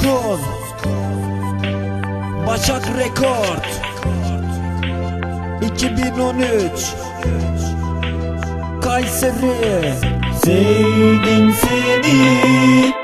Suskun Başak Rekord. 2013 Kayseri. Sevdim seni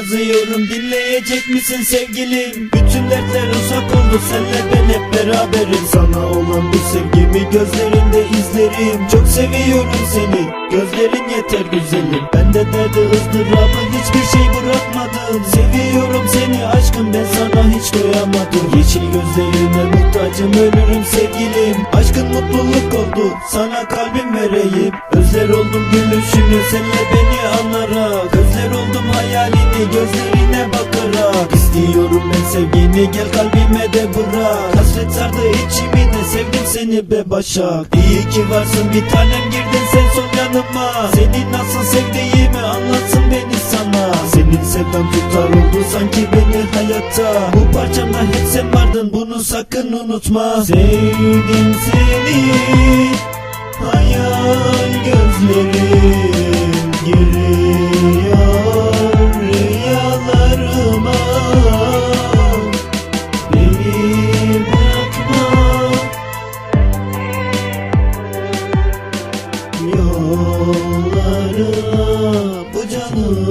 yazıyorum dinleyecek misin sevgilim? Bütün dertler uzak oldu senle ben hep beraberim. Sana olan bu sevgimi gözlerinde izlerim. Çok seviyorum seni gözlerin yeter güzelim. Ben de derdi ızdırabı hiçbir şey bırakmadım Seviyorum seni aşkım ben sana hiç doyamadım. Yeşil gözlerine muhtacım ölürüm sevgilim. Aşkın mutluluk oldu sana kalbim vereyim Özler oldum gülüşünü senle beni anarak Oldum hayalini gözlerine bakarak. İstiyorum ben sevgini gel kalbime de bırak. Hasret sardı içimi de sevdim seni be Başak. İyi ki varsın bir tanem girdin sen son yanıma. Seni nasıl sevdiğimi anlatsın beni sana. Senin sevdan tutar oldu sanki beni hayatta Bu parçamda hep sen vardın bunu sakın unutma. Sevdim seni Yollarına bu canım